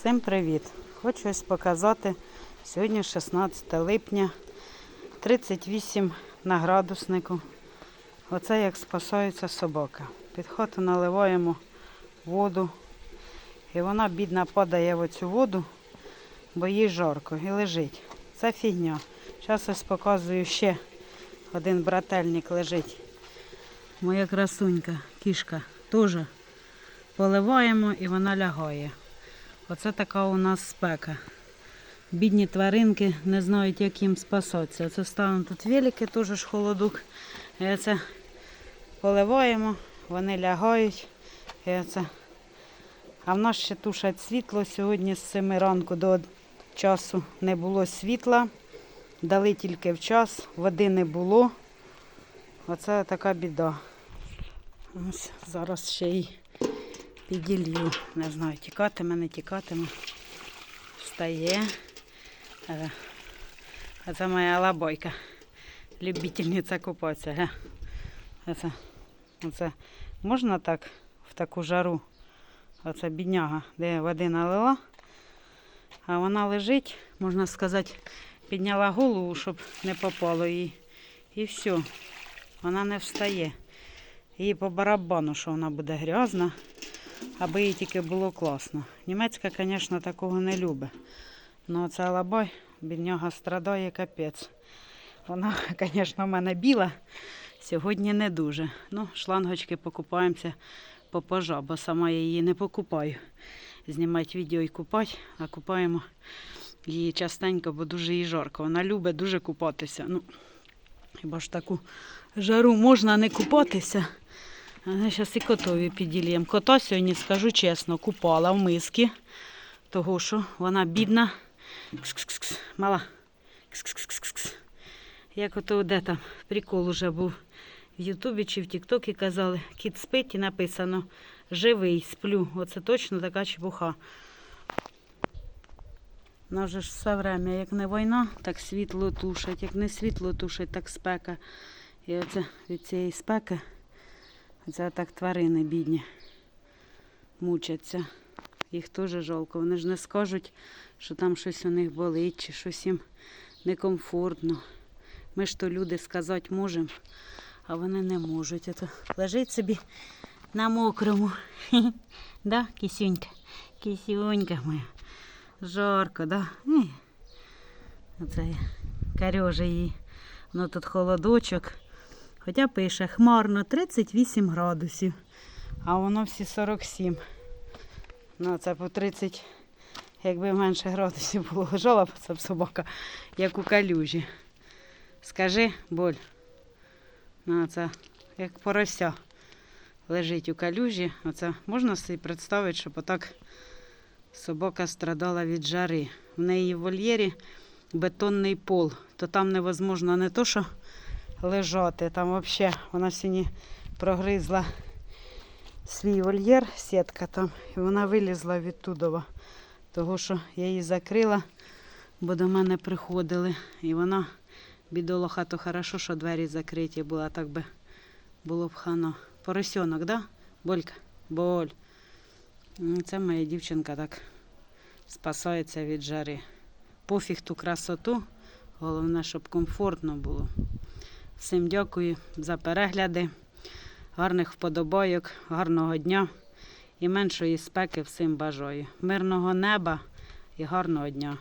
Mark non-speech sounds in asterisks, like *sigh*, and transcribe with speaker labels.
Speaker 1: Всім привіт! Хочу ось показати сьогодні 16 липня, 38 на градуснику. Оце як спасається собака. Під хату наливаємо воду. І вона бідна падає в оцю воду, бо їй жарко і лежить. Це фігня. Зараз ось показую ще один брательник лежить. Моя красунька, кішка, теж поливаємо і вона лягає. Оце така у нас спека. Бідні тваринки не знають, як їм спасатися. Оце ставимо тут велики, теж холодок. І оце поливаємо, вони лягають. І оце. А в нас ще тушать світло. Сьогодні з 7 ранку до часу не було світла. Дали тільки в час, води не було. Оце така біда. Ось зараз ще й піділью. Не знаю, тікатиме, не тікатиме. Встає. Е, це моя лабойка. Любительниця купатися. Оце, оце можна так в таку жару? Оце бідняга, де води налила. А вона лежить, можна сказати, підняла голову, щоб не попало їй. І все. Вона не встає. Їй по барабану, що вона буде грязна, аби їй тільки було класно. Німецька, звісно, такого не любить. Ну це лабой, бідняга страдає капець. Вона, *laughs* звісно, в мене біла, сьогодні не дуже. Ну, шлангочки покупаємося по пожа, бо сама я її не покупаю. Знімати відео і купати, а купаємо її частенько, бо дуже їй жарко. Вона любить дуже купатися. Ну, хіба ж таку жару можна не купатися. Зараз і котові піділіємо. Кота сьогодні, скажу чесно, купала в миски, того що вона бідна. Кс-кс-кс-кс. Мала. Кс-кс-кс-кс. Як ото де там прикол уже був в Ютубі чи в Тіктокі казали, кіт спить і написано живий, сплю. Оце точно така чепуха. Ну вже ж все время, як не війна, так світло тушать, як не світло тушать, так спека. І оце від цієї спеки, це так тварини бідні мучаться. Їх теж жалко. Вони ж не скажуть, що там щось у них болить, чи щось їм некомфортно. Ми ж то люди сказати можемо, а вони не можуть. Ото лежить собі на мокрому. *laughs* Да, кисюнька? Кисюнька моя. Жарко, да? Оце я її. Ну тут холодочок. Хоча пише хмарно 38 градусів, а воно всі 47. Ну, це по 30, якби менше градусів було, лежала б ця собака, як у калюжі. Скажи, боль. Ну, це як порося лежить у калюжі. Оце можна собі представити, щоб отак собака страдала від жари. В неї в вольєрі бетонний пол, то там невозможно не то, що лежати, там взагалі вона сьогодні прогризла свій вольєр, сітка там, і вона вилізла відтудова. Того, що я її закрила, бо до мене приходили. І вона, бідолоха, то хорошо, що двері закриті були, а так би було б хано. Поросенок, да? Болька? Боль. Це моя дівчинка так спасається від жари. Пофіг ту красоту, головне, щоб комфортно було. Всім дякую за перегляди, гарних вподобайок, гарного дня і меншої спеки всім бажаю. Мирного неба і гарного дня.